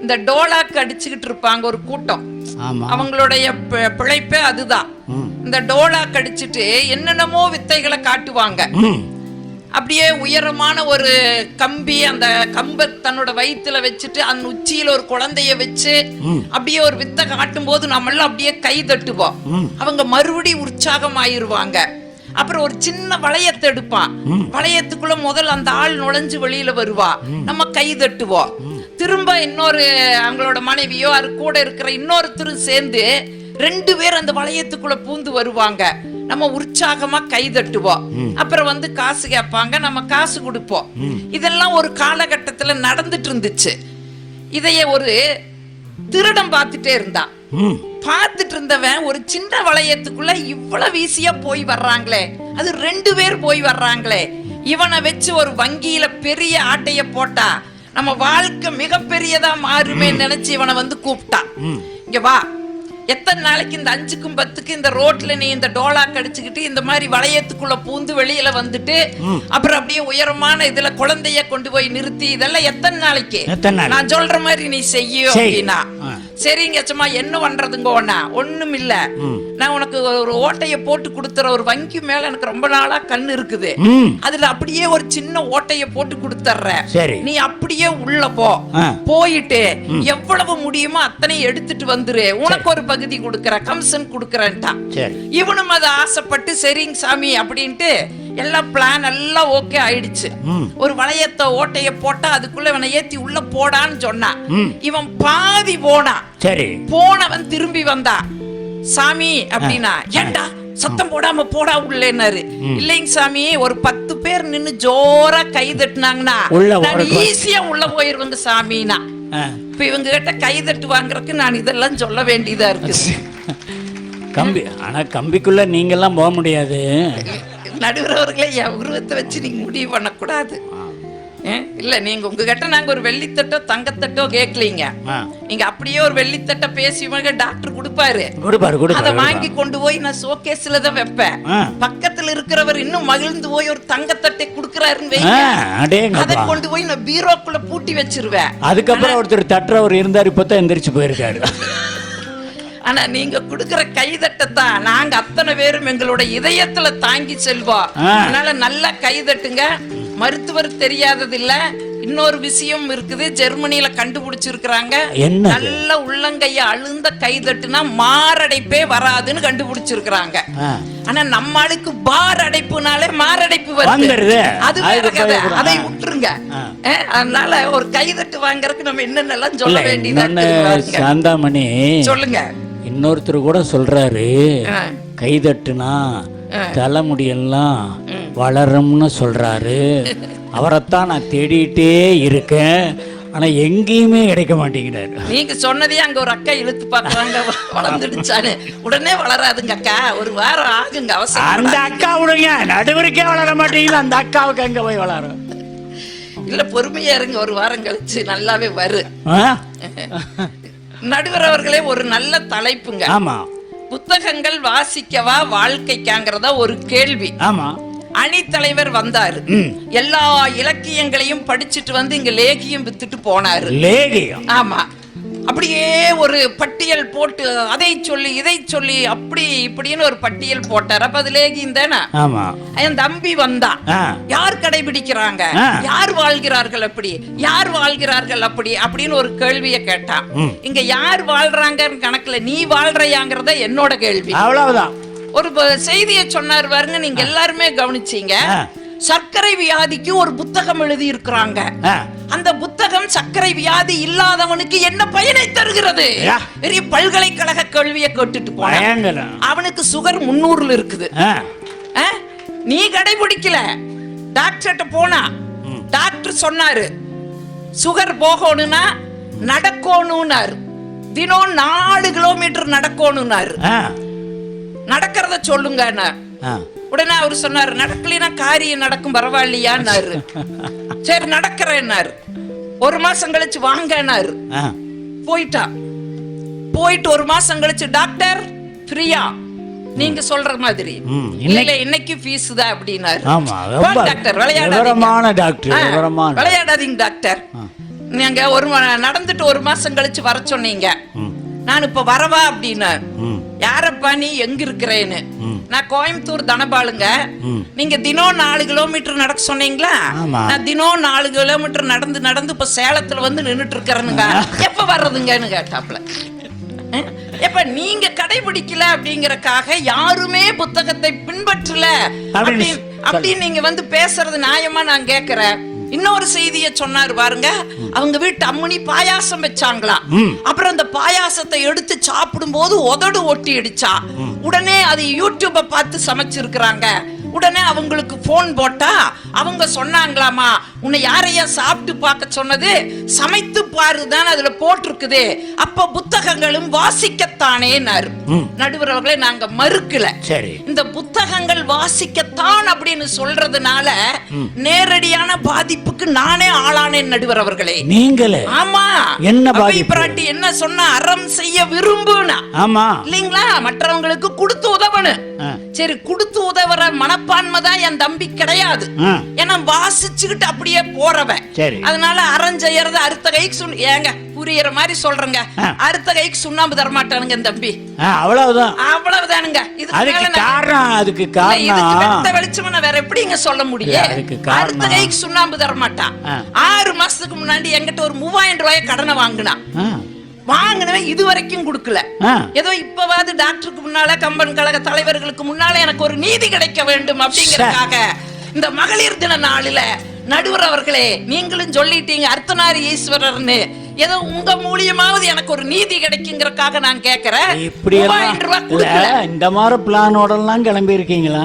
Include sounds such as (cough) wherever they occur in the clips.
இந்த டோலாக்கு அடிச்சுக்கிட்டு இருப்பாங்க ஒரு கூட்டம். அவங்களுடைய பிழைப்பே அதுதான். இந்த டோலாக்கு அடிச்சுட்டு என்னென்னமோ வித்தைகளை காட்டுவாங்க. அப்படியே உயரமான ஒரு கம்பி அந்த கம்பை தன்னோட வயித்துல வச்சுட்டு அந்த உச்சியில ஒரு குழந்தைய வச்சு. அப்படியே ஒரு வித்தை காட்டும் போது நம்மளாம் அப்படியே கை தட்டுவோம். அவங்க மறுபடி உற்சாகமாயிருவாங்க. அப்புறம் ஒரு சின்ன வளையத்தை எடுப்பான். வளையத்துக்குள்ள முதல்ல அந்த ஆள் நுழைஞ்சு வெளியில வருவா. நம்ம கை தட்டுவோம். திரும்ப இன்னொரு அவங்களோட மனைவியோ அது கூட இருக்கிற இன்னொருத்தரும் சேர்ந்து ரெண்டு பேர் அந்த வளையத்துக்குள்ள பூந்து வருவாங்க. நம்ம உற்சாகமா கை தட்டுவோம் அப்புறம் வந்து காசு கேட்பாங்க நம்ம காசு கொடுப்போம். இதெல்லாம் ஒரு காலகட்டத்துல நடந்துட்டு இருந்துச்சு. இதைய ஒரு திருடன் பார்த்துட்டே இருந்தான். பார்த்துட்டு இருந்தவன் ஒரு சின்ன வளையத்துக்குள்ள இவ்வளவு ஈஸியா போய் வர்றாங்களே. அது ரெண்டு பேர் போய் வர்றாங்களே. இவனை வச்சு ஒரு வங்கியில பெரிய ஆட்டைய போட்டா நம்ம வாழ்க்கை மிகப்பெரியதா மாறுமே நினைச்சு இவனை வந்து கூப்பிட்டான் இங்க வா. எத்தனை நாளைக்கு இந்த அஞ்சுக்கும் பத்துக்கு இந்த ரோட்ல நீ இந்த டோலா கடிச்சுக்கிட்டு இந்த மாதிரி வளையத்துக்குள்ள பூந்து வெளியில வந்துட்டு அப்புறம் அப்படியே உயரமான இதுல குழந்தைய கொண்டு போய் நிறுத்தி இதெல்லாம் எத்தனை நாளைக்கு? நான் சொல்ற மாதிரி நீ செய்யும் செய். அப்படின்னா. சரிங்க சும்மா என்ன பண்றதுங்க ஒண்ணா ஒண்ணும் இல்ல நான் உனக்கு ஒரு ஓட்டைய போட்டு கொடுத்துற ஒரு வங்கி மேல எனக்கு ரொம்ப நாளா கண் இருக்குது. அதுல அப்படியே ஒரு சின்ன ஓட்டைய போட்டு கொடுத்துட்றேன் சரி. நீ அப்படியே உள்ள போ. போயிட்டு எவ்வளவு முடியுமோ அத்தனை எடுத்துட்டு வந்துரு. உனக்கு ஒரு பகுதி கொடுக்கற கம்சன் கொடுக்கறேன்ட்டான். இவனும் அதை ஆசைப்பட்டு சரிங்க சாமி அப்படின்ட்டு எல்லாம் பிளான் எல்லாம் ஓகே ஆயிடுச்சு. ஒரு வளையத்தை ஓட்டைய போட்டா அதுக்குள்ள இவனை ஏத்தி உள்ள போடான்னு சொன்னான். இவன் பாதி போனான் சரி. போனவன் திரும்பி வந்தா. சாமி அப்படின்னா ஏண்டா சத்தம் போடாம போடா உள்ளேன்னாரு. இல்லைங்க சாமி ஒரு பத்து பேர் நின்னு ஜோரா கை தட்டுனாங்கன்னா. ஈஸியா உள்ள போயிருவேங்க சாமினா. இப்ப இவங்க கிட்ட கை தட்டு வாங்குறதுக்கு நான் இதெல்லாம் சொல்ல வேண்டியதா இருக்கு. கம்பி ஆனா கம்பிக்குள்ள நீங்கெல்லாம் போக முடியாது. நடுவரவர்களே என் உருவத்தை வச்சு நீங்க முடிவு பண்ணக்கூடாது? இல்ல நீங்க உங்ககிட்ட நாங்க ஒரு வெள்ளித்தட்டோ தங்கத்தட்டோ கேட்கலீங்க. நீங்க அப்படியே ஒரு வெள்ளித்தட்டை பேசி டாக்டர் கொடுப்பாரு. கொடுப்பாரு அத வாங்கி கொண்டு போய் நான் ஷோகேஸ்ல தான் வைப்பேன். பக்கத்துல இருக்கிறவர் இன்னும் மகிழ்ந்து போய் ஒரு தங்கத்தட்டை குடுக்கறாருன்னு அதை கொண்டு போய் நான் பீரோக்குள்ள பூட்டி வச்சிருவேன். அதுக்கப்புறம் ஒருத்தர் தட்டுறவர் இருந்தார் இப்பதான் எந்திரிச்சு போயிருக்காரு. (laughs) ஆனா நீங்க குடுக்கிற கைதட்டத்தான் நாங்க அத்தனை பேரும் எங்களோட இதயத்துல தாங்கி செல்வோம். அதனால நல்லா கைதட்டுங்க மருத்துவர் தெரியாதது இல்ல இன்னொரு விஷயம் இருக்குது ஜெர்மனியில கண்டுபிடிச்சிருக்கிறாங்க? நல்ல உள்ளங்கைய அழுந்த கைதட்டுனா மாரடைப்பே வராதுன்னு கண்டுபிடிச்சிருக்கிறாங்க. ஆனா நம்ம ஆளுக்கு பார் அடைப்புனாலே மாரடைப்பு வருது. அது. அதை. விட்டுருங்க அதனால ஒரு கைதட்டு வாங்குறதுக்கு நம்ம என்னென்னலாம் சொல்ல வேண்டியதா. சாந்தாமணி சொல்லுங்க இன்னொருத்தர் கூட சொல்றாரு. கைதட்டுனா தலைமுடியெல்லாம் வளரும்னு சொல்றாரு. அவரைத்தான் நான் தேடிட்டே இருக்கேன். ஆனா எங்கேயுமே கிடைக்க மாட்டேங்கிறாரு. நீங்க சொன்னதே அங்க ஒரு அக்கா இழுத்து பாக்குறாங்க வளர்ந்துடுச்சான்னு. உடனே வளராதுங்க அக்கா. ஒரு வாரம் ஆகுங்க அவசரம் அந்த அக்கா விடுங்க. நடுவருக்கே வளர மாட்டேங்குது அந்த அக்காவுக்கு அங்க போய் வளரும். இல்ல பொறுமையா இருங்க. ஒரு வாரம் கழிச்சு நல்லாவே வரு. ஆ? நடுவர் அவர்களே ஒரு நல்ல தலைப்புங்க. ஆமா. புத்தகங்கள் வாசிக்கவா வாழ்க்கைக்காங்கிறதா ஒரு கேள்வி. ஆமா. அணித்தலைவர் வந்தாரு. எல்லா இலக்கியங்களையும் படிச்சுட்டு வந்து இங்க லேகியம் வித்துட்டு போனாரு. லேகியம். ஆமா. அப்படியே ஒரு பட்டியல் போட்டு அதை சொல்லி இதை சொல்லி அப்படி இப்படின்னு ஒரு பட்டியல் போட்டார். அப்ப அது லேகியம் தானே ஆமா. என் தம்பி வந்தான் ஆ. யார் கடைபிடிக்கிறாங்க. யார் வாழ்கிறார்கள் அப்படி? யார் வாழ்கிறார்கள் அப்படி? அப்படின்னு ஒரு கேள்வியை கேட்டான். இங்க யார் வாழ்றாங்கன்னு கணக்குல நீ வாழ்றையாங்கிறத என்னோட கேள்வி. அவ்வளவுதான். ஒரு செய்தியை சொன்னார் பாருங்க நீங்க எல்லாருமே கவனிச்சீங்க. சர்க்கரை வியாதிக்கு ஒரு புத்தகம் எழுதி இருக்கிறாங்க. அந்த புத்தகம் சர்க்கரை வியாதி இல்லாதவனுக்கு என்ன பயனை தருகிறது. பெரிய பல்கலைக்கழக கேள்வியை கேட்டுட்டு பயங்கரம் அவனுக்கு சுகர் முன்னூறுல இருக்குது? நீ கடைபிடிக்கல. டாக்டர்கிட்ட போனா. டாக்டர் சொன்னாரு. சுகர் போகணும்னா நடக்கணும்னாரு. தினம் நாலு கிலோமீட்டர் நடக்கணும்னாரு. நடக்கிறத சொல்லுங்க. உடனே அவர் சொன்னாரு நடக்கலைன்னா காரியம் நடக்கும் பரவாயில்லையான்னாரு. (laughs) சரி நடக்கிறேன்னாரு. ஒரு மாசம் கழிச்சு வாங்கன்னாரு. போயிட்டா. போயிட்டு ஒரு மாசம் கழிச்சு டாக்டர் ஃப்ரீயா நீங்க சொல்ற மாதிரி. இல்ல இன்னைக்கு ஃபீஸ் தான் அப்படின்னாரு. டாக்டர் விளையாடாதீங்க. டாக்டர் விளையாடாதீங்க டாக்டர். நீங்க ஒரு நடந்துட்டு ஒரு மாசம் கழிச்சு வர சொன்னீங்க. நான் இப்ப வரவா அப்படின்னு. யாரப்பா நீ எங்க இருக்கிறேன்னு. நான் கோயம்புத்தூர் தனபாலுங்க. நீங்க தினம் நாலு கிலோமீட்டர் நடக்க சொன்னீங்களா. நான் தினம் நாலு கிலோமீட்டர் நடந்து நடந்து இப்ப சேலத்துல வந்து நின்னுட்டு இருக்கிறேனுங்க எப்ப வர்றதுங்கன்னு கேட்டாப்ல. எப்ப நீங்க கடைபிடிக்கல அப்படிங்கறக்காக யாருமே புத்தகத்தை பின்பற்றல. அப்படின்னு நீங்க வந்து பேசுறது நியாயமா நான் கேக்குறேன். இன்னொரு செய்திய சொன்னாரு பாருங்க. அவங்க வீட்டு அம்முனி பாயாசம் வச்சாங்களாம் ம். அப்புறம் அந்த பாயாசத்தை எடுத்து சாப்பிடும் போது உதடு ஒட்டி அடிச்சா உடனே அது யூடியூப பார்த்து சமைச்சிருக்கிறாங்க. உடனே அவங்களுக்கு போன் போட்டா அவங்க சொன்னாங்களாமா உன்னை யாரையா சாப்பிட்டு பார்க்க சொன்னது? சமைத்து பாருதான் அதுல போட்டிருக்குது. அப்ப புத்தகங்களும் வாசிக்கத்தானேனாரு ம். நடுவர் அவர்களே நாங்க மறுக்கல. சரி. இந்த புத்தகங்கள் வாசிக்கத்தான் அப்படின்னு சொல்றதுனால நேரடியான பாதிப்புக்கு நானே ஆளானேன் நடுவர் அவர்களே நீங்களே. ஆமா. என்ன பாதிப்பு? பிராட்டி என்ன சொன்னா? அறம் செய்ய விரும்புனா. ஆமா. இல்லீங்களா? மற்றவங்களுக்கு கொடுத்து. சரி கொடுத்து உதவுற மனப்பான்மை தான் என் தம்பி கிடையாது. ஏன்னா வாசிச்சுக்கிட்டு அப்படியே போறவன். அதனால அறம் செய்யறது அடுத்த கைக்கு சுண்ண ஏங்க புரியுற மாதிரி சொல்றேங்க. அடுத்த கைக்கு சுண்ணாம்பு தரமாட்டானுங்க என் தம்பி. அவ்வளவுதான். அவ்வளவுதானுங்க. நான் காரணம் அதுக்கு காரணம். வெளிச்சமா வேற எப்படிங்க சொல்ல முடியும். அடுத்த கைக்கு சுண்ணாம்பு தர மாட்டான். ஆறு மாசத்துக்கு முன்னாடி என்கிட்ட ஒரு மூவாயிரம் ரூபாய் கடனை வாங்கினான். வாங்கினவன் இது வரைக்கும் கொடுக்கல. ஏதோ இப்பவாது டாக்டருக்கு முன்னால கம்பன் கழக தலைவர்களுக்கு முன்னால எனக்கு ஒரு நீதி கிடைக்க வேண்டும் அப்படிங்கறதுக்காக இந்த மகளிர் தின நாளில நடுவர் அவர்களே நீங்களும் சொல்லிட்டீங்க அர்த்தநாரி ஈஸ்வரர்னு. ஏதோ உங்க மூலியமாவது எனக்கு ஒரு நீதி கிடைக்குங்கிறதுக்காக நான் கேக்குறேன். இப்படி இந்த மாதிரி பிளானோட எல்லாம் கிளம்பி இருக்கீங்களா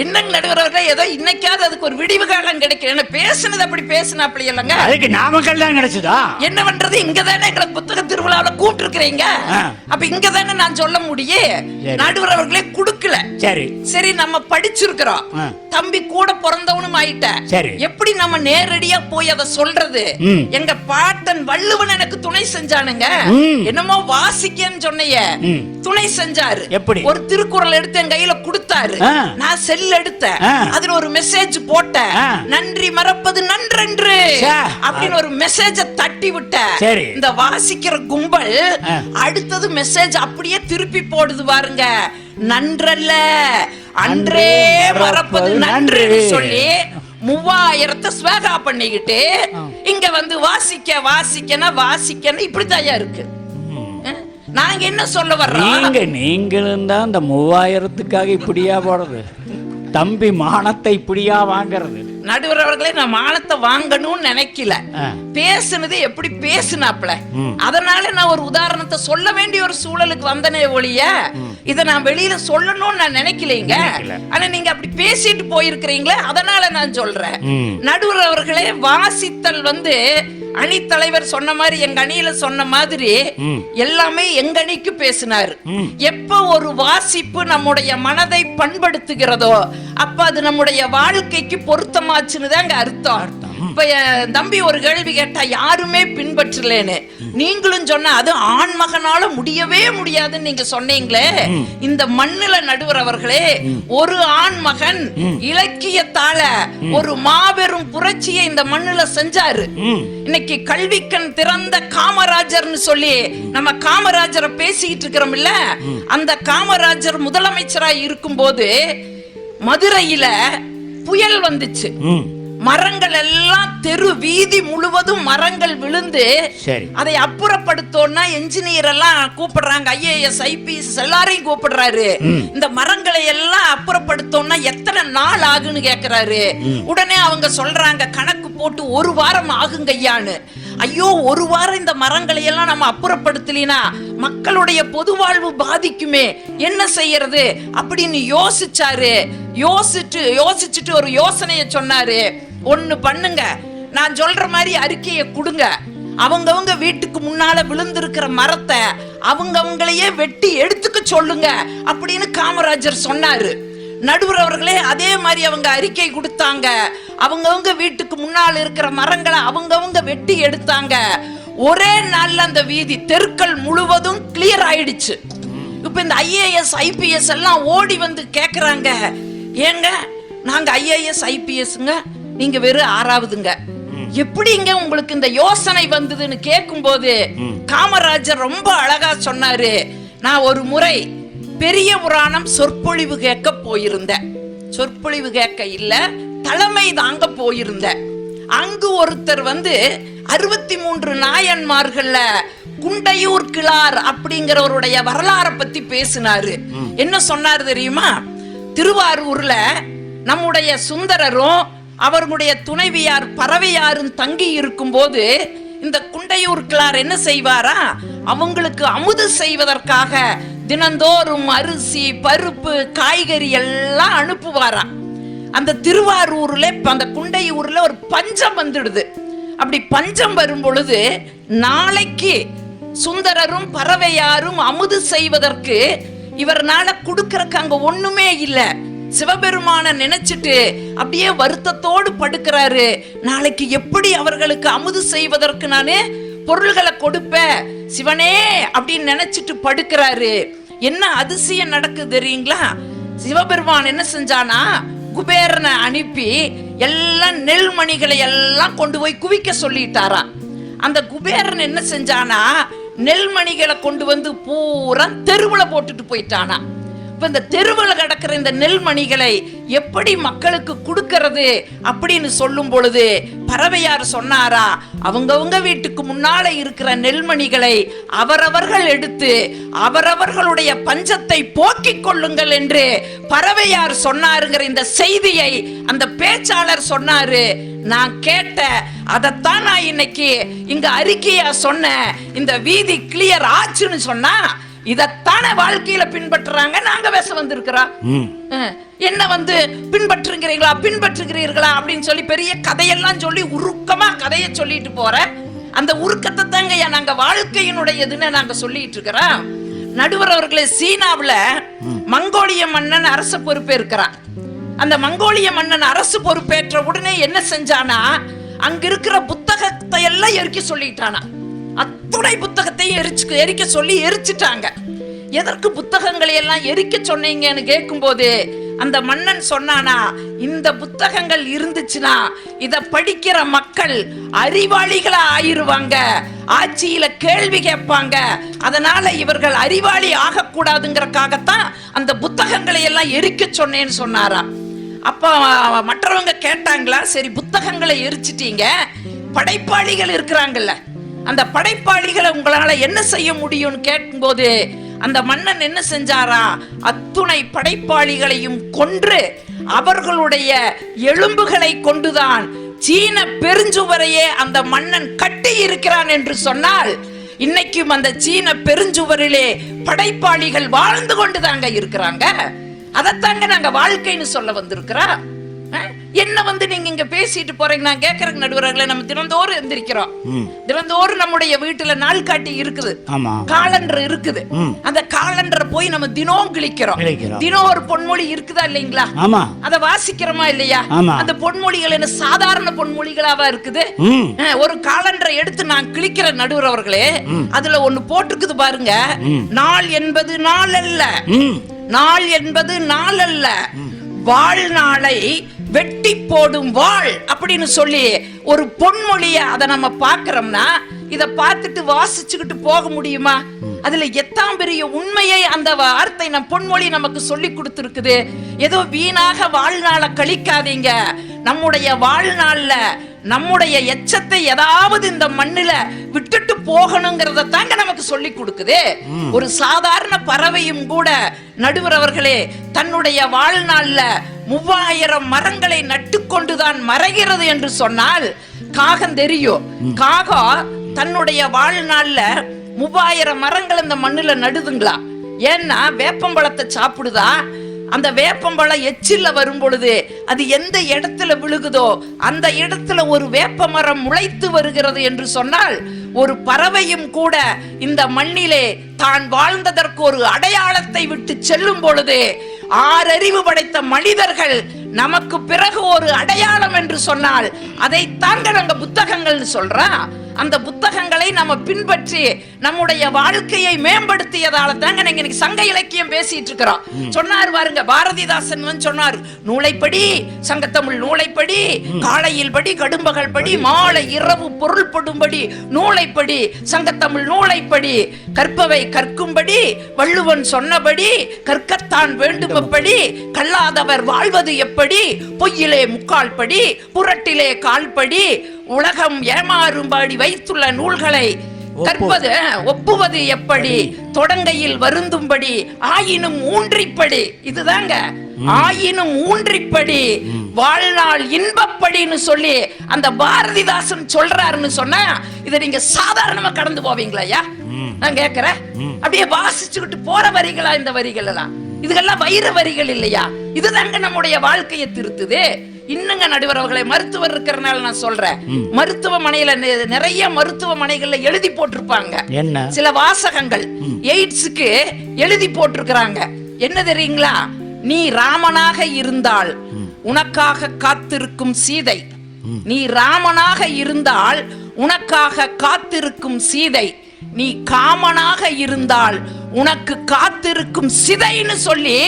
என்னங்க நடுவர் அவர்களே ஏதோ இன்னைக்காவது அதுக்கு ஒரு விடிவு காலம் கிடைக்கும் என்ன பேசுனது அப்படி பேசினாப்படி இல்லைங்க? அதுக்கு நாமக்கல் தான் கிடைச்சதா? என்ன பண்றது? இங்க தானே எங்களை புத்தக திருவிழாவில கூப்பிட்டு இருக்கிறீங்க. அப்ப இங்க தானே நான் சொல்ல முடியும் சரி. நடுவர் அவர்களே கொடுக்கல. சரி. சரி நம்ம படிச்சிருக்கிறோம். தம்பி கூட பிறந்தவனும் ஆயிட்ட. சரி. எப்படி நம்ம நேரடியா போய் அதை சொல்றது. எங்க பாட்டன் வள்ளுவன் எனக்கு துணை செஞ்சானுங்க. என்னமோ வாசிக்கன்னு சொன்னைய. துணை செஞ்சாரு எப்படி? ஒரு திருக்குறள் எடுத்து என் கையில கொடுத்தாரு. நான் செல் எடுத்தேன். அதுல ஒரு மெசேஜ் போட்டேன். நன்றி மறப்பது நன்றன்று. அப்படின்னு ஒரு மெசேஜ தட்டி விட்ட சரி. இந்த வாசிக்கிற கும்பல். அடுத்தது மெசேஜ் அப்படியே திருப்பி போடுது பாருங்க நன்றல்ல அன்றே மறப்பது நன்று சொல்லி மூவாயிரத்தை ஸ்வேகா பண்ணிக்கிட்டு இங்க வந்து வாசிக்க வாசிக்கனா வாசிக்கனா இப்படித்தாயா இருக்கு? நாங்க என்ன சொல்ல வர்றோம்? நீங்க நீங்களும் தான் இந்த மூவாயிரத்துக்காக இப்படியா போடுறது தம்பி மானத்தை இப்படியா வாங்குறது. நடுவர் அவர்களே நான் மானத்தை வாங்கணும்னு நினைக்கல. பேசுனது எப்படி பேசுனாப்ல. அதனால நான் ஒரு உதாரணத்தை சொல்ல வேண்டிய ஒரு சூழலுக்கு வந்தனே ஒழிய இத நான் வெளியில சொல்லணும்னு நான் நினைக்கலைங்க நினைக்கல. ஆனா நீங்க அப்படி பேசிட்டு போயிருக்கிறீங்களே அதனால நான் சொல்றேன். நடுவர் அவர்களே வாசித்தல் வந்து அணி தலைவர் சொன்ன மாதிரி எங்க அணியில சொன்ன மாதிரி. எல்லாமே எங்க அணிக்கு பேசினாரு. எப்ப ஒரு வாசிப்பு நம்முடைய மனதை பண்படுத்துகிறதோ அப்ப அது நம்முடைய வாழ்க்கைக்கு தாங்க அர்த்தம். இப்ப என் தம்பி ஒரு கேள்வி கேட்டா யாருமே பின்பற்றலேன்னு. நீங்களும் சொன்ன அது ஆண் மகனால முடியவே முடியாதுன்னு நீங்க சொன்னீங்களே. இந்த மண்ணுல நடுவர் அவர்களே ஒரு ஆண் மகன் இலக்கியத்தால ஒரு மாபெரும் புரட்சியை இந்த மண்ணுல செஞ்சாரு. இன்னைக்கு கல்விக்கண் திறந்த காமராஜர்னு சொல்லி நம்ம காமராஜரை பேசிக்கிட்டு இருக்கிறோம் இல்ல அந்த காமராஜர் முதலமைச்சரா இருக்கும்போது மதுரையில புயல் வந்துச்சு. மரங்கள் எல்லாம் தெரு வீதி முழுவதும் மரங்கள் விழுந்து அதை அப்புறப்படுத்தோம்னா என்ஜினியர் எல்லாம் கூப்பிடுறாங்க ஐஏஎஸ் ஐபிஎஸ் எல்லாரையும் கூப்பிடுறாரு. இந்த மரங்களை எல்லாம் அப்புறப்படுத்தோம்னா எத்தனை நாள் ஆகுன்னு கேக்குறாரு. உடனே அவங்க சொல்றாங்க கணக்கு போட்டு ஒரு வாரம் ஆகுங்க ஐயான்னு ஐயோ ஒரு வாரம் இந்த மரங்களை எல்லாம் நம்ம அப்புறப்படுத்தலினா மக்களுடைய பொது வாழ்வு பாதிக்குமே. என்ன செய்யறது? அப்படின்னு யோசிச்சாரு. யோசிச்சு யோசிச்சுட்டு ஒரு யோசனைய சொன்னாரு. ஒண்ணு பண்ணுங்க. நான் சொல்ற மாதிரி அறிக்கையை கொடுங்க. அவங்கவங்க வீட்டுக்கு முன்னால விழுந்திருக்கிற மரத்தை அவங்கவங்களையே வெட்டி எடுத்துக்க சொல்லுங்க. அப்படின்னு காமராஜர் சொன்னாரு. நடுவர் அவர்களே அதே மாதிரி அவங்க அறிக்கை கொடுத்தாங்க. அவங்கவங்க வீட்டுக்கு முன்னால் இருக்கிற மரங்களை அவங்கவங்க வெட்டி எடுத்தாங்க. ஒரே நாள்ல அந்த வீதி தெருக்கள் முழுவதும் கிளியர் ஆயிடுச்சு. இப்ப இந்த ஐஏஎஸ் ஐபிஎஸ் எல்லாம் ஓடி வந்து கேக்குறாங்க. ஏங்க நாங்க ஐஏஎஸ் ஐபிஎஸ்ங்க நீங்க வெறும் ஆறாவதுங்க. எப்படிங்க உங்களுக்கு இந்த யோசனை வந்ததுன்னு கேட்கும்போது காமராஜர் ரொம்ப அழகா சொன்னாரு. நான் ஒரு முறை பெரிய புராணம் சொற்பொழிவு கேட்க போயிருந்தேன் சொற்பொழிவு கேட்க இல்ல தலைமை தாங்க போயிருந்தேன் அங்கு ஒருத்தர் வந்து அறுபத்தி மூன்று நாயன்மார்கள்ல குண்டையூர் கிளார் அப்படிங்கிறவருடைய வரலாறை பத்தி பேசினாரு. என்ன சொன்னாரு தெரியுமா? திருவாரூர்ல நம்முடைய சுந்தரரும் அவர்களுடைய துணைவியார் பறவையாரும் தங்கி இருக்கும்போது இந்த குண்டையூர் கிளார் என்ன செய்வாரா? அவங்களுக்கு அமுது செய்வதற்காக தினந்தோறும் அரிசி பருப்பு காய்கறி எல்லாம் அனுப்புவாராம். அந்த திருவாரூர்ல இப்ப அந்த குண்டையூர்ல ஒரு பஞ்சம் வந்துடுது. அப்படி பஞ்சம் வரும் பொழுது நாளைக்கு சுந்தரரும் பறவையாரும் அமுது செய்வதற்கு இவர்னால கொடுக்கறக்கு அங்க ஒண்ணுமே இல்ல. சிவபெருமான நினைச்சிட்டு அப்படியே வருத்தத்தோடு படுக்கிறாரு. நாளைக்கு எப்படி அவர்களுக்கு அமுது செய்வதற்கு நானு பொருள்களை கொடுப்பேன். சிவனே அப்படின்னு நினைச்சிட்டு படுக்கிறாரு. என்ன அதிசயம் நடக்குது தெரியுங்களா? சிவபெருமான் என்ன செஞ்சானா? குபேரனை அனுப்பி எல்லாம் நெல்மணிகளை எல்லாம் கொண்டு போய் குவிக்க சொல்லிட்டாராம். அந்த குபேரன் என்ன செஞ்சானா? நெல்மணிகளை கொண்டு வந்து பூரா தெருவுல போட்டுட்டு போயிட்டானா இப்ப இந்த தெருவில் கிடக்கிற இந்த நெல்மணிகளை எப்படி மக்களுக்கு கொடுக்கறது அப்படின்னு சொல்லும் பொழுது பறவையார் சொன்னாரா அவங்கவுங்க வீட்டுக்கு முன்னால இருக்கிற நெல்மணிகளை அவரவர்கள் எடுத்து அவரவர்களுடைய பஞ்சத்தை போக்கிக் கொள்ளுங்கள் என்று பறவையார் சொன்னாருங்கிற இந்த செய்தியை அந்த பேச்சாளர் சொன்னாரு. நான் கேட்ட அதைத்தான் நான் இன்னைக்கு இங்க அறிக்கையா சொன்னேன். இந்த வீதி கிளியர் ஆச்சுன்னு சொன்னா இதத்தானே வாழ்க்கையில பின்பற்றுறாங்க. நாங்க பேச வந்திருக்கிறோம். என்ன வந்து பின்பற்றுகிறீங்களா பின்பற்றுகிறீர்களா அப்படின்னு சொல்லி பெரிய கதையெல்லாம் சொல்லி உருக்கமா கதையை சொல்லிட்டு போற. அந்த உருக்கத்தை தாங்க நாங்க வாழ்க்கையினுடையதுன்னு நாங்க சொல்லிட்டு இருக்கிறோம். நடுவர் அவர்களே சீனாவுல மங்கோலிய மன்னன் அரச பொறுப்பேற்கிறான் அந்த மங்கோலிய மன்னன் அரசு பொறுப்பேற்ற உடனே என்ன செஞ்சானா அங்க இருக்கிற புத்தகத்தை எல்லாம் எரிக்க சொல்லிட்டானா. அத்துணை புத்தகத்தையும் எரிச்சு எரிக்க சொல்லி எரிச்சிட்டாங்க. எதற்கு புத்தகங்களை எல்லாம் எரிக்க சொன்னீங்கன்னு கேட்கும்போது அந்த மன்னன் சொன்னானா இந்த புத்தகங்கள் இருந்துச்சுன்னா இத படிக்கிற மக்கள் அறிவாளிகளா ஆயிருவாங்க ஆட்சியில கேள்வி கேட்பாங்க அதனால இவர்கள் அறிவாளி ஆகக்கூடாதுங்கிறக்காகத்தான் அந்த புத்தகங்களை எல்லாம் எரிக்க சொன்னேன்னு சொன்னாராம். அப்ப மற்றவங்க கேட்டாங்களா சரி புத்தகங்களை எரிச்சிட்டீங்க படைப்பாளிகள் இருக்கிறாங்கல்ல அந்த படைப்பாளிகளை உங்களால என்ன செய்ய முடியும்னு கேட்கும்போது அந்த மன்னன் என்ன செஞ்சாரா? அத்துணை படைப்பாளிகளையும் கொன்று அவர்களுடைய எலும்புகளை கொண்டுதான் சீன பெருஞ்சுவரையே அந்த மன்னன் கட்டி இருக்கிறான் என்று சொன்னால் இன்னைக்கும் அந்த சீன பெருஞ்சுவரிலே படைப்பாளிகள் வாழ்ந்து கொண்டு தாங்க இருக்கிறாங்க. அதைத்தாங்க நாங்க வாழ்க்கைன்னு சொல்ல வந்திருக்கிறோம். என்ன வந்து நீங்க இங்க பேசிட்டு போறீங்க? நான் கேட்கறதுக்கு நடுவர்களே நம்ம தினந்தோறும் எந்திரிக்கிறோம். தினந்தோறும் நம்முடைய வீட்டுல நாள் காட்டி இருக்குது. காலண்டர் இருக்குது. அந்த காலண்டரை போய் நம்ம தினம் கிழிக்கிறோம். தினம் ஒரு பொன்மொழி இருக்குதா இல்லைங்களா? அத வாசிக்கிறோமா இல்லையா. அந்த பொன்மொழிகள் என்ன சாதாரண பொன்மொழிகளாவா இருக்குது? ஒரு காலண்டரை எடுத்து நான் கிழிக்கிற நடுவர் அவர்களே அதுல ஒண்ணு போட்டிருக்குது பாருங்க. நாள் என்பது நாள் அல்ல நாள் என்பது நாள் அல்ல வாழ்நாளை வெட்டி போடும் வாழ் அப்படின்னு சொல்லி ஒரு பொன்மொழிய அதை நம்ம பார்க்கறோம்னா இத பார்த்துட்டு வாசிச்சுக்கிட்டு போக முடியுமா? அதுல எத்தாம் பெரிய உண்மையை அந்த வார்த்தை நம் பொன்மொழி நமக்கு சொல்லி கொடுத்துருக்குது? ஏதோ வீணாக வாழ்நாளை கழிக்காதீங்க. நம்முடைய வாழ்நாள்ல நம்முடைய எச்சத்தை ஏதாவது இந்த மண்ணுல விட்டுட்டு போகணுங்கிறத தாங்க நமக்கு சொல்லி கொடுக்குது. ஒரு சாதாரண பறவையும் கூட நடுவர் அவர்களே தன்னுடைய வாழ்நாள்ல மூவாயிரம் மரங்களை நட்டுக்கொண்டுதான் மறைகிறது என்று சொன்னால் காகம் தெரியும். காகம் தன்னுடைய வாழ்நாள்ல மூவாயிரம் மரங்கள் இந்த மண்ணுல நடுதுங்களா? ஏன்னா வேப்பம்பழத்தை சாப்பிடுதா? அந்த வேப்பம்பழம் எச்சில்ல வரும் பொழுது அது எந்த இடத்துல விழுகுதோ அந்த இடத்துல ஒரு வேப்ப மரம் முளைத்து வருகிறது என்று சொன்னால் ஒரு பறவையும் கூட இந்த மண்ணிலே தான் வாழ்ந்ததற்கு ஒரு அடையாளத்தை விட்டு செல்லும் பொழுது ஆறறிவு படைத்த மனிதர்கள் நமக்கு பிறகு ஒரு அடையாளம் என்று சொன்னால் அதை தாங்க நாங்க புத்தகங்கள்னு சொல்றோம் அந்த புத்தகங்களை நம்ம பின்பற்றி நம்முடைய வாழ்க்கையை மேம்படுத்தியதால தாங்க நீங்க இன்னைக்கு சங்க இலக்கியம் பேசிட்டு இருக்கிறோம். சொன்னார் பாருங்க பாரதிதாசன் வந்து சொன்னார் நூலைப்படி சங்கத்தமிழ் நூலைப்படி காலையில் படி கடும்பகல் படி மாலை இரவு பொருள்படும்படி நூலைப்படி சங்கத்தமிழ் நூலைப்படி கற்பவை கற்கும்படி வள்ளுவன் சொன்னபடி கற்கத்தான் வேண்டுமப்படி கல்லாதவர் வாழ்வது எப்படி பொய்யிலே முக்கால் படி புரட்டிலே கால்படி உலகம் ஏமாறும்படி வைத்துள்ள நூல்களை கற்பது ஒப்புவது எப்படி? தொடங்கையில் வருந்தும்படி ஆயினும் ஊன்றிப்படி. இதுதாங்க. ஆயினும் ஊன்றிப்படி. வாழ்நாள் இன்பப்படின்னு சொல்லி அந்த பாரதிதாசன் சொல்றாருன்னு சொன்னா இதை நீங்க சாதாரணமா கடந்து போவீங்களா ஐயா? நான் கேக்குறேன். அப்படியே வாசிச்சுக்கிட்டு போற வரிகளா இந்த வரிகள் எல்லாம்? இதுகெல்லாம் வைர வரிகள் இல்லையா? இதுதாங்க நம்முடைய வாழ்க்கையை திருத்துது. இன்னுங்க நடுவர் அவர்களை மருத்துவர் இருக்கிறனால நான் சொல்றேன். மருத்துவமனையில நிறைய மருத்துவமனைகள்ல எழுதி போட்டிருப்பாங்க. என்ன? சில வாசகங்கள். எய்ட்ஸுக்கு எழுதி போட்டிருக்கிறாங்க. என்ன தெரியுங்களா? நீ ராமனாக இருந்தால் உனக்காக காத்திருக்கும் சீதை. நீ ராமனாக இருந்தால் உனக்காக காத்திருக்கும் சீதை. நீ காமனாக இருந்தால் உனக்கு காத்திருக்கும் சிதைன்னு சொல்லி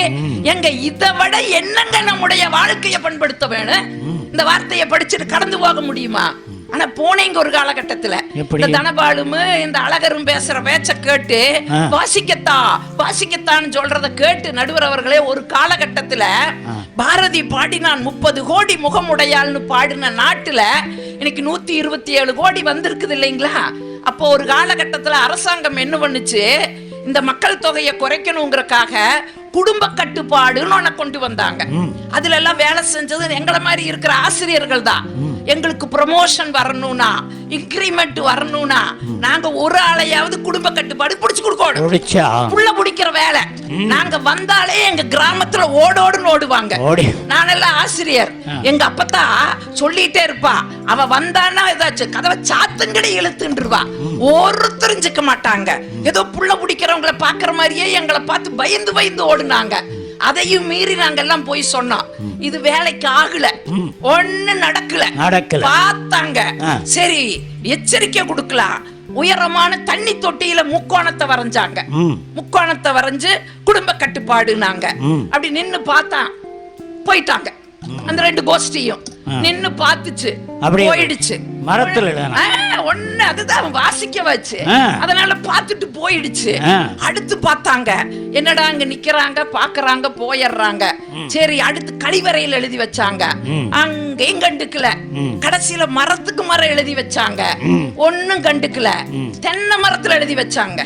எங்க இதை விட என்னங்க நம்முடைய வாழ்க்கையை பண்படுத்த வேணும்? இந்த வார்த்தையை படிச்சுட்டு கடந்து போக முடியுமா? ஆனா போனீங்க ஒரு காலகட்டத்துல? இந்த தனபாலும் இந்த அழகரும் பேசுற பேச்ச கேட்டு. வாசிக்கத்தா வாசிக்கத்தான்னு சொல்றத கேட்டு நடுவர் அவர்களே ஒரு காலகட்டத்துல பாரதி பாடினான் முப்பது கோடி முகமுடையாள்னு பாடின நாட்டுல இன்னைக்கு நூத்தி இருபத்தி ஏழு கோடி வந்திருக்குது இல்லைங்களா? அப்போ ஒரு காலகட்டத்தில் அரசாங்கம் என்ன பண்ணுச்சு? இந்த மக்கள் தொகையை குறைக்கணுங்கிறக்காக குடும்ப கட்டுப்பாடுன்னு ஒண்ண கொண்டு வந்தாங்க. அதுல எல்லாம் வேலை செஞ்சது எங்களை மாதிரி இருக்கிற ஆசிரியர்கள் தான் எங்களுக்கு ப்ரமோஷன் வரணும்னா இன்கிரிமெண்ட் வரணும்னா நாங்க ஒரு ஆளையாவது குடும்ப கட்டுப்பாடு புடிச்சு கொடுக்கணும். புள்ள பிடிக்கிற வேலை. நாங்க வந்தாலே எங்க கிராமத்துல ஓடோடுன்னு ஓடுவாங்க. ஓடி. நானெல்லாம் ஆசிரியர். எங்க அப்பத்தா சொல்லிட்டே இருப்பா. அவ வந்தான்னா ஏதாச்சும் கதவை சாத்துங்கடி இழுத்துருவா ஒருத்தரும் சிக்க மாட்டாங்க. ஏதோ புள்ள பிடிக்கிறவங்கள பாக்குற மாதிரியே எங்களை பார்த்து பயந்து பயந்து ஓடுனாங்க அதையும் மீறி நாங்க எல்லாம் போய் சொன்னோம். இது வேலைக்கு ஆகல. ஒண்ணு நடக்கல. நடக்கல. பார்த்தாங்க. சரி எச்சரிக்கை கொடுக்கலாம். உயரமான தண்ணி தொட்டியில முக்கோணத்தை வரைஞ்சாங்க. முக்கோணத்தை வரைஞ்சு குடும்ப கட்டுப்பாடுனாங்க. ம். அப்படி நின்னு பார்த்தான் போயிட்டாங்க. அந்த ரெண்டு கோஷ்டியும். நின்னு அப்படியே போயிடுச்சு. மரத்துல ஒண்ணு அதுதான் வாசிக்க வச்சு. அதனால பார்த்துட்டு போயிடுச்சு. அடுத்து பார்த்தாங்க. என்னடா அங்க நிக்கிறாங்க பாக்குறாங்க போயிடுறாங்க சரி அடுத்து கழிவறையில் எழுதி வச்சாங்க. அங்கேயும் கண்டுக்கல. கடைசியில மரத்துக்கு மரம் எழுதி வச்சாங்க. ஒண்ணும் கண்டுக்கல. தென்னை மரத்துல எழுதி வச்சாங்க.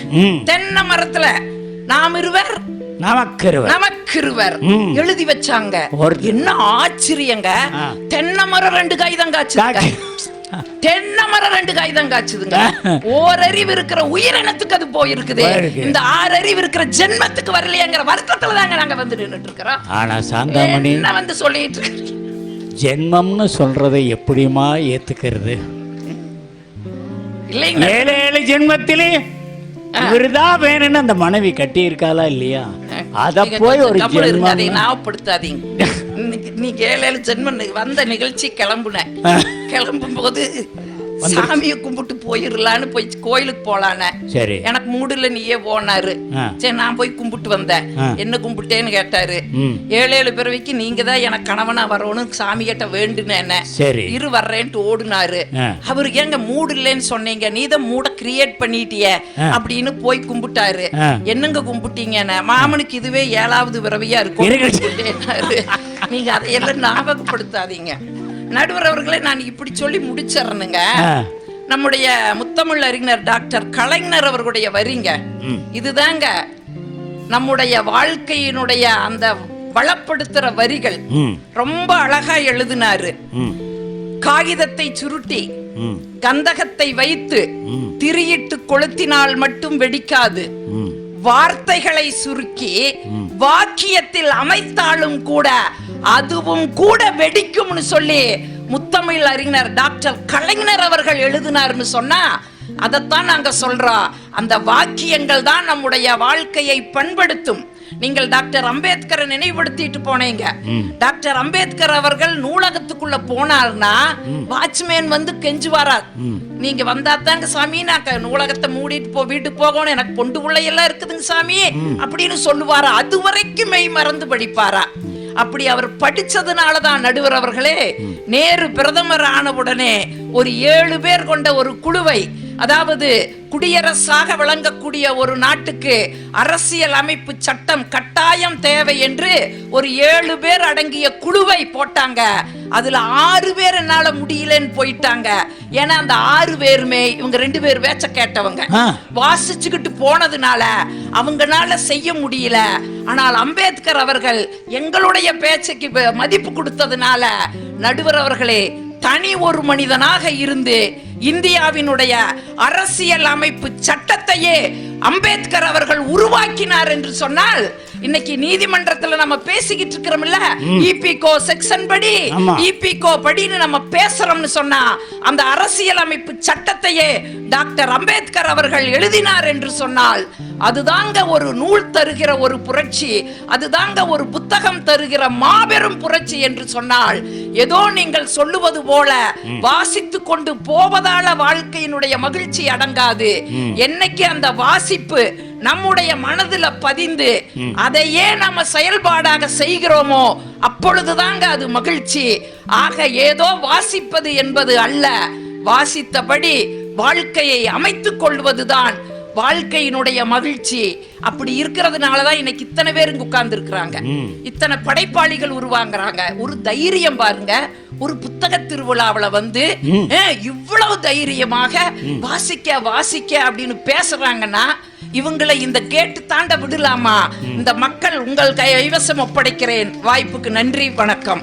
தென்னை மரத்துல. நாம் இருவர் நமக்கிருவர். நமக்கிருவர். எழுதி வச்சாங்க. என்ன ஆச்சரியங்க. தென்னை மரம் ரெண்டு காய்தான் காய்ச்சுதுங்க. காய்ச்சி. தென்னை மரம் ரெண்டு காய்தான் காய்ச்சுதுங்க. ஓரறிவு இருக்கிற உயிரினத்துக்கு அது போயிருக்குது. போயிருக்கு. இந்த ஆறறிவு இருக்கிற ஜென்மத்துக்கு வரலையேங்கிற வருத்தத்துல தாங்க நாங்க வந்து நின்னுட்டு இருக்கிறோம் ஆனா சாந்தாமணி என்ன வந்து சொல்லிட்டு இருக்கீங்க? ஜென்மம்னு சொல்றதை எப்படிமா ஏத்துக்கிறது? ஏழு ஏழு ஜென்மத்திலே இவருதான் வேணும்னு அந்த மனைவி கட்டி இருக்காளா இல்லையா? அத போய் ஒரு அதை ஞாபகப்படுத்தாதீங்க. இன்னைக்கு நீங்க ஏழு ஏழு வந்த நிகழ்ச்சி கிளம்புனேன். கிளம்பும் போது சாமியை கும்பிட்டு போயிடலான்னு போய் கோயிலுக்கு போலானே சரி. எனக்கு மூடுல நீயே போனாரு. சரி நான் போய் கும்பிட்டு வந்தேன். என்ன கும்பிட்டேன்னு கேட்டாரு. ஏழு ஏழு பிறவிக்கு நீங்க தான் எனக்கு கணவனா வரணும் சாமி கிட்ட வேண்டுனேன் சரி. இரு வர்றேன்ட்டு ஓடுனாரு. அவரு ஏங்க மூடு இல்லைன்னு சொன்னீங்க? நீ தான் மூட கிரியேட் பண்ணிட்டிய. அப்படின்னு போய் கும்பிட்டாரு. என்னங்க கும்பிட்டீங்கன்னு? மாமனுக்கு இதுவே ஏழாவது பிறவியா இருக்கும். நீங்க அதையெல்லாம் ஞாபகப்படுத்தாதீங்க. நடுவர் அவர்களே நான் இப்படி சொல்லி முடிச்சிடறேனுங்க ஆ. நம்முடைய முத்தமிழ் அறிஞர் டாக்டர் கலைஞர் அவர்களுடைய வரிங்க. இதுதாங்க நம்முடைய வாழ்க்கையினுடைய அந்த வளப்படுத்துற வரிகள். ரொம்ப அழகா எழுதினாரு. காகிதத்தை சுருட்டி கந்தகத்தை வைத்து. திரியிட்டு கொளுத்தினால் மட்டும் வெடிக்காது. வார்த்தைகளை சுருக்கி வாக்கியத்தில் அமைத்தாலும் கூட அதுவும் கூட வெடிக்கும்னு சொல்லி முத்தமிழ் அறிஞர் டாக்டர் கலைஞர் அவர்கள் எழுதினார்னு சொன்னா அதைத்தான் நாங்க சொல்றோம். அந்த வாக்கியங்கள் தான் நம்முடைய வாழ்க்கையை பண்படுத்தும். நீங்கள் டாக்டர் அம்பேத்கரை நினைவுபடுத்திட்டு போனீங்க. டாக்டர் அம்பேத்கர் அவர்கள் நூலகத்துக்குள்ள போனார்னா வாட்ச்மேன் வந்து கெஞ்சுவாரா? நீங்க வந்தா தாங்க சாமி நான் நூலகத்தை மூடிட்டு போ வீட்டுக்கு போகணும். எனக்கு பொண்டு பிள்ளையெல்லாம் இருக்குதுங்க சாமி அப்படின்னு சொல்லுவாரா? அது வரைக்கும் மெய் மறந்து படிப்பாரா? அப்படி அவர் படிச்சதுனால தான் நடுவர் அவர்களே நேரு பிரதமர் ஆன உடனே ஒரு ஏழு பேர் கொண்ட ஒரு குழுவை அதாவது குடியரசாக விளங்கக்கூடிய ஒரு நாட்டுக்கு அரசியல் அமைப்பு சட்டம் கட்டாயம் தேவை என்று ஒரு ஏழு பேர் அடங்கிய குழுவை போட்டாங்க. அதுல ஆறு பேர் என்னால முடியலன்னு போயிட்டாங்க. ஏன்னா அந்த ஆறு பேருமே இவங்க ரெண்டு பேர் வேச்ச கேட்டவங்க. வாசிச்சுக்கிட்டு போனதுனால அவங்கனால செய்ய முடியல. ஆனால் அம்பேத்கர் அவர்கள் எங்களுடைய பேச்சுக்கு மதிப்பு கொடுத்ததுனால நடுவர் அவர்களே தனி ஒரு மனிதனாக இருந்து இந்தியாவினுடைய அரசியல் அமைப்பு சட்டத்தையே அம்பேத்கர் அவர்கள் உருவாக்கினார் என்று சொன்னால் இன்னைக்கு நீதிமன்றத்துல நம்ம பேசிக்கிட்டு இருக்கிறோம்ல. இபிகோ செக்ஷன் படி ஆமா. இபிகோ படின்னு நம்ம பேசுறோம்னு சொன்னா அந்த அரசியல் அமைப்பு சட்டத்தையே டாக்டர் அம்பேத்கர் அவர்கள் எழுதினார் என்று சொன்னால் அதுதாங்க ஒரு நூல் தருகிற ஒரு புரட்சி அதுதாங்க ஒரு புத்தகம் தருகிற மாபெரும் புரட்சி என்று சொன்னால் ஏதோ நீங்கள் சொல்லுவது போல வாசித்து கொண்டு போவதால வாழ்க்கையினுடைய மகிழ்ச்சி அடங்காது. என்னைக்கு அந்த வாசிப்பு நம்முடைய மனதுல பதிந்து அதையே நம்ம செயல்பாடாக செய்கிறோமோ அப்பொழுதுதாங்க அது மகிழ்ச்சி. ஆக ஏதோ வாசிப்பது என்பது அல்ல. வாசித்தபடி வாழ்க்கையை அமைத்துக் கொள்வதுதான் வாழ்க்கையினுடைய மகிழ்ச்சி அப்படி இருக்கிறதுனால தான் இன்னைக்கு இத்தனை பேர் இங்க உட்கார்ந்து இருக்கிறாங்க இத்தனை படைப்பாளிகள் உருவாங்குறாங்க. ஒரு தைரியம் பாருங்க. ஒரு புத்தக திருவிழாவுல வந்து இவ்வளவு தைரியமாக வாசிக்க வாசிக்க அப்படின்னு பேசுறாங்கன்னா இவங்களை இந்த கேட்டு தாண்ட விடலாமா? இந்த மக்கள் உங்கள் கைவசம் ஒப்படைக்கிறேன். வாய்ப்புக்கு நன்றி வணக்கம்.